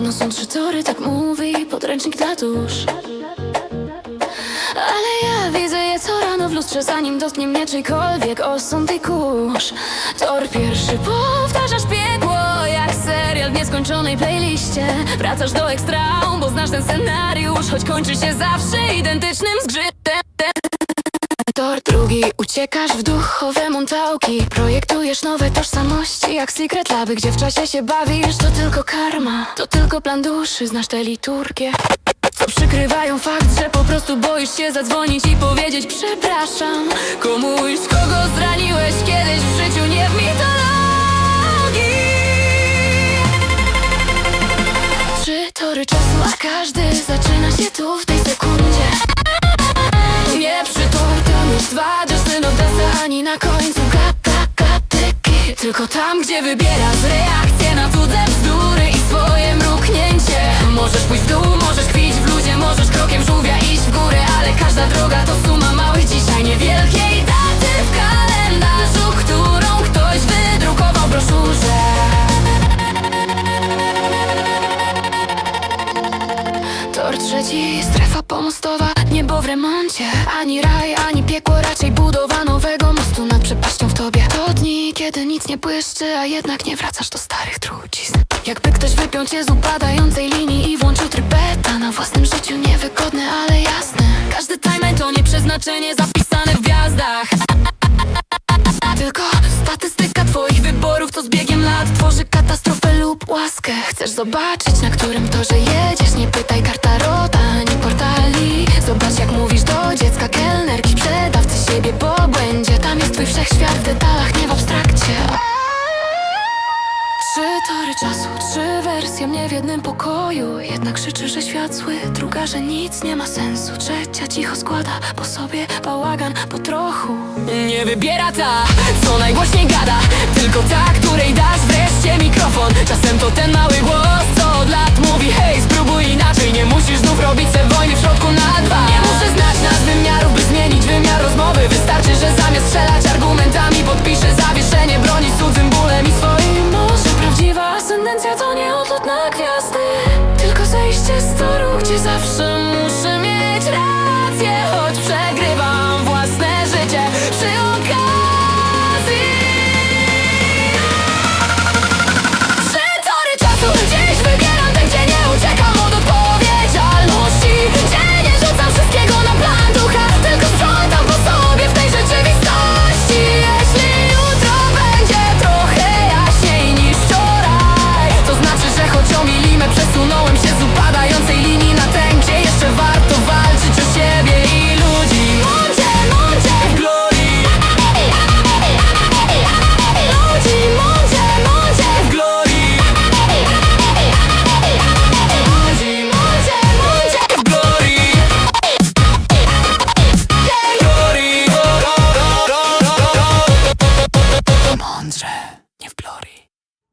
Podobno są trzy tory, tak mówi podręcznik dla dusz. Ale ja widzę je co rano w lustrze Zanim dotknie mnie czyjkolwiek osąd i kurz. Tor pierwszy powtarzasz piekło Jak serial w nieskończonej playliście. Wracasz do ekstraum, bo znasz ten scenariusz Choć kończy się zawsze identycznym zgrzytem Tor drugi, uciekasz w duchowe montałki Projektujesz nowe tożsamości jak Secret Laby Gdzie w czasie się bawisz, to tylko karma To tylko plan duszy, znasz tę liturgię. Co przykrywają fakt, że po prostu boisz się zadzwonić i powiedzieć Przepraszam. Komuś, kogo zraniłeś kiedyś w życiu? Nie w mitologii ani na końcu gata, gatyki Tylko tam, gdzie wybierasz reakcję na cudze bzdury i swoje mruknięcie. Możesz pójść w dół, możesz kpić w ludzie, możesz krokiem żółwia iść Trzeci, strefa pomostowa Niebo w remoncie Ani raj, ani piekło Raczej budowa nowego mostu nad przepaścią w tobie. To dni, kiedy nic nie błyszczy A jednak nie wracasz do starych trucizn. Jakby ktoś wypiął cię z upadającej linii I włączył tryb beta Na własnym życiu niewygodny, ale jasny. Każdy timeline to nie przeznaczenie Chcesz zobaczyć na którym torze jedziesz? Nie pytaj karta rota ani portali. Zobacz jak mówisz do dziecka kelnerki Sprzedawcy siebie po błędzie. Tam jest twój wszechświat w detalach, nie w abstrakcie. Trzy tory czasu, trzy wersje mnie w jednym pokoju. Jedna krzyczy, że świat zły, druga, że nic nie ma sensu. Trzecia cicho składa po sobie bałagan po trochu. Nie wybiera ta, co najgłośniej gada. Tylko ta, której dasz wreszcie